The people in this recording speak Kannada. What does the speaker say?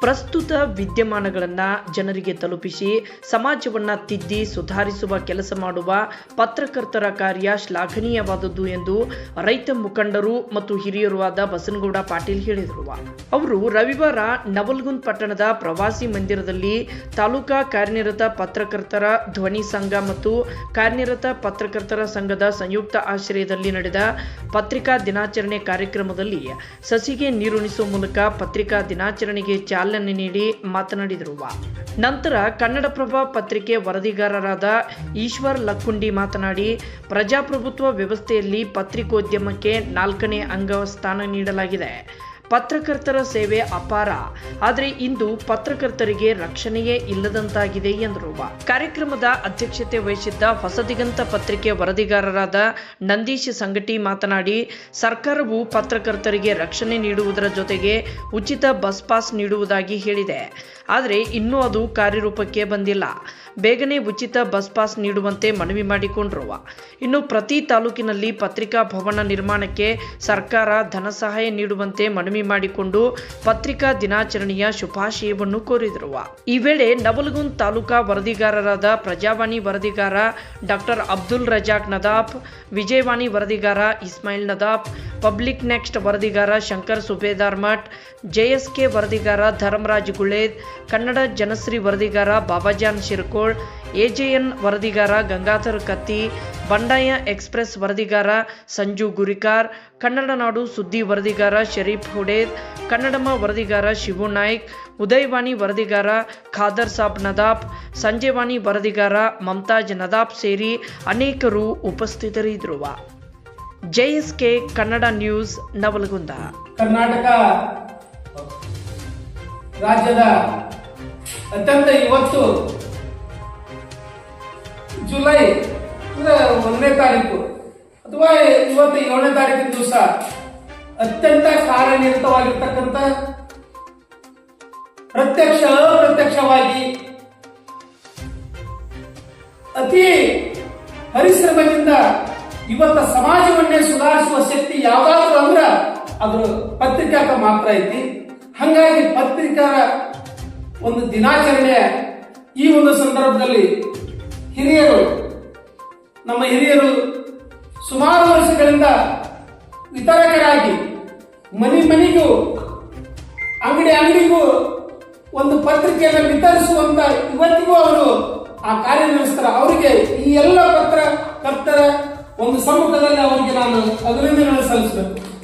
ಪ್ರಸ್ತುತ ವಿದ್ಯಮಾನಗಳನ್ನ ಜನರಿಗೆ ತಲುಪಿಸಿ ಸಮಾಜವನ್ನ ತಿದ್ದಿ ಸುಧಾರಿಸುವ ಕೆಲಸ ಮಾಡುವ ಪತ್ರಕರ್ತರ ಕಾರ್ಯ ಶ್ಲಾಘನೀಯವಾದದ್ದು ಎಂದು ರೈತ ಮುಖಂಡರು ಮತ್ತು ಹಿರಿಯರು ಆದ ಬಸನಗೌಡ ಪಾಟೀಲ್ ಹೇಳಿದರು. ಅವರು ರವಿವಾರ ನವಲ್ಗುಂದ್ ಪಟ್ಟಣದ ಪ್ರವಾಸಿ ಮಂದಿರದಲ್ಲಿ ತಾಲೂಕಾ ಕಾರ್ಯನಿರತ ಪತ್ರಕರ್ತರ ಧ್ವನಿ ಸಂಘ ಮತ್ತು ಕಾರ್ಯನಿರತ ಪತ್ರಕರ್ತರ ಸಂಘದ ಸಂಯುಕ್ತ ಆಶ್ರಯದಲ್ಲಿ ನಡೆದ ಪತ್ರಿಕಾ ದಿನಾಚರಣೆ ಕಾರ್ಯಕ್ರಮದಲ್ಲಿ ಸಸಿಗೆ ನೀರುಣಿಸುವ ಮೂಲಕ ಪತ್ರಿಕಾ ದಿನಾಚರಣೆಗೆ ಚಾಲನೆ ನೀಡಿ ಮಾತನಾಡಿದರು. ನಂತರ ಕನ್ನಡಪ್ರಭ ಪತ್ರಿಕೆ ವರದಿಗಾರರಾದ ಈಶ್ವರ್ ಲಕ್ಕುಂಡಿ ಮಾತನಾಡಿ, ಪ್ರಜಾಪ್ರಭುತ್ವ ವ್ಯವಸ್ಥೆಯಲ್ಲಿ ಪತ್ರಿಕೋದ್ಯಮಕ್ಕೆ ನಾಲ್ಕನೇ ಅಂಗ ಸ್ಥಾನ ನೀಡಲಾಗಿದೆ. ಪತ್ರಕರ್ತರ ಸೇವೆ ಅಪಾರ. ಆದರೆ ಇಂದು ಪತ್ರಕರ್ತರಿಗೆ ರಕ್ಷಣೆಯೇ ಇಲ್ಲದಂತಾಗಿದೆ ಎಂದರು. ಕಾರ್ಯಕ್ರಮದ ಅಧ್ಯಕ್ಷತೆ ವಹಿಸಿದ್ದ ಹೊಸದಿಗಂತ ಪತ್ರಿಕೆ ವರದಿಗಾರರಾದ ನಂದೀಶ್ ಸಂಗಟಿ ಮಾತನಾಡಿ, ಸರ್ಕಾರವು ಪತ್ರಕರ್ತರಿಗೆ ರಕ್ಷಣೆ ನೀಡುವುದರ ಜೊತೆಗೆ ಉಚಿತ ಬಸ್ ಪಾಸ್ ನೀಡುವುದಾಗಿ ಹೇಳಿದೆ. ಆದರೆ ಇನ್ನೂ ಅದು ಕಾರ್ಯರೂಪಕ್ಕೆ ಬಂದಿಲ್ಲ. ಬೇಗನೆ ಉಚಿತ ಬಸ್ ಪಾಸ್ ನೀಡುವಂತೆ ಮನವಿ ಮಾಡಿಕೊಂಡ್ರು ಇನ್ನು ಪ್ರತಿ ತಾಲೂಕಿನಲ್ಲಿ ಪತ್ರಿಕಾ ಭವನ ನಿರ್ಮಾಣಕ್ಕೆ ಸರ್ಕಾರ ಧನ ಸಹಾಯ ನೀಡುವಂತೆ ಮನವಿ ಮಾಡಿಕೊಂಡು ಪತ್ರಿಕಾ ದಿನಾಚರಣೆಯ ಶುಭಾಶಯವನ್ನು ಕೋರಿದರು. ಈ ವೇಳೆ ನವಲಗುಂದ್ ತಾಲೂಕಾ ವರದಿಗಾರರಾದ ಪ್ರಜಾವಾಣಿ ವರದಿಗಾರ ಡಾಕ್ಟರ್ ಅಬ್ದುಲ್ ರಜಾಕ್ ನದಾಫ್, ವಿಜಯವಾಣಿ ವರದಿಗಾರ ಇಸ್ಮಾಯಿಲ್ ನದಾಫ್ ಪಬ್ಲಿಕ್ ನೆಕ್ಸ್ಟ್ ವರದಿಗಾರ ಶಂಕರ್ ಸುಬೇದಾರ್ ಮಠ್, ಜೆಎಸ್ಕೆ ವರದಿಗಾರ ಧರ್ಮರಾಜ್ ಗುಳೇದ್ ಕನ್ನಡ ಜನಶ್ರೀ ವರದಿಗಾರ ಬಾಬಾಜಾನ್ ಶಿರ್ಕೋಳ್, ಎಜೆಎನ್ ವರದಿಗಾರ ಗಂಗಾಧರ್ ಕತ್ತಿ, ಬಂಡಾಯ ಎಕ್ಸ್ಪ್ರೆಸ್ ವರದಿಗಾರ ಸಂಜು ಗುರಿಕಾರ್, ಕನ್ನಡ ನಾಡು ಸುದ್ದಿ ವರದಿಗಾರ ಶರೀಫ್ ಹುಡೇದ್ ಕನ್ನಡಮ ವರದಿಗಾರ ಶಿವು ನಾಯ್ಕ್, ಉದಯವಾಣಿ ವರದಿಗಾರ ಖಾದರ್ ಸಾಬ್ ನದಾಬ್, ಸಂಜೆವಾಣಿ ವರದಿಗಾರ ಮಮತಾಜ್ ನದಾಬ್ ಸೇರಿ ಅನೇಕರು ಉಪಸ್ಥಿತರಿದ್ದರು ಜೆಎಸ್ಕೆ ಕನ್ನಡ ನ್ಯೂಸ್ ನವಲಗುಂದ. ಕರ್ನಾಟಕ ರಾಜ್ಯದ ಅತ್ಯಂತ ಇವತ್ತು ಜುಲೈ ಒಂದನೇ ತಾರೀಕು ಅಥವಾ ಇವತ್ತು ಏಳನೇ ತಾರೀಕಿನ ದಿವಸ ಅತ್ಯಂತ ಕಾರ್ಯನಿರತವಾಗಿರ್ತಕ್ಕಂಥ ಪ್ರತ್ಯಕ್ಷ, ಅಪ್ರತ್ಯಕ್ಷವಾಗಿ ಅತಿ ಪರಿಶ್ರಮದಿಂದ ಇವತ್ತ ಸಮಾಜವನ್ನೇ ಸುಧಾರಿಸುವ ಶಕ್ತಿ ಯಾವ್ದಾದ್ರು ಅಂದ್ರ ಅದು ಪತ್ರಿಕಾಕ ಮಾತ್ರ ಐತಿ. ಹಂಗಾಗಿ ಪತ್ರಿಕಾ ಒಂದು ದಿನಾಚರಣೆ ಈ ಒಂದು ಸಂದರ್ಭದಲ್ಲಿ ಹಿರಿಯರು, ನಮ್ಮ ಹಿರಿಯರು ಸುಮಾರು ವರ್ಷಗಳಿಂದ ವಿತರಕರಾಗಿ ಮನೆ ಮನೆಗೂ, ಅಂಗಡಿ ಅಂಗಡಿಗೂ ಒಂದು ಪತ್ರಿಕೆಯನ್ನು ವಿತರಿಸುವಂತ ಇವತ್ತಿಗೂ ಅವರು ಆ ಕಾರ್ಯನಿರ್ವಹಿಸ್ತಾರೆ ಅವರಿಗೆ ಈ ಎಲ್ಲ ಪತ್ರಕರ್ತರ ಒಂದು ಸಮ್ಮುಖದಲ್ಲಿ ಅವರಿಗೆ ನಾನು ಅಭಿನಂದನೆಗಳು ಸಲ್ಲಿಸಬೇಕು.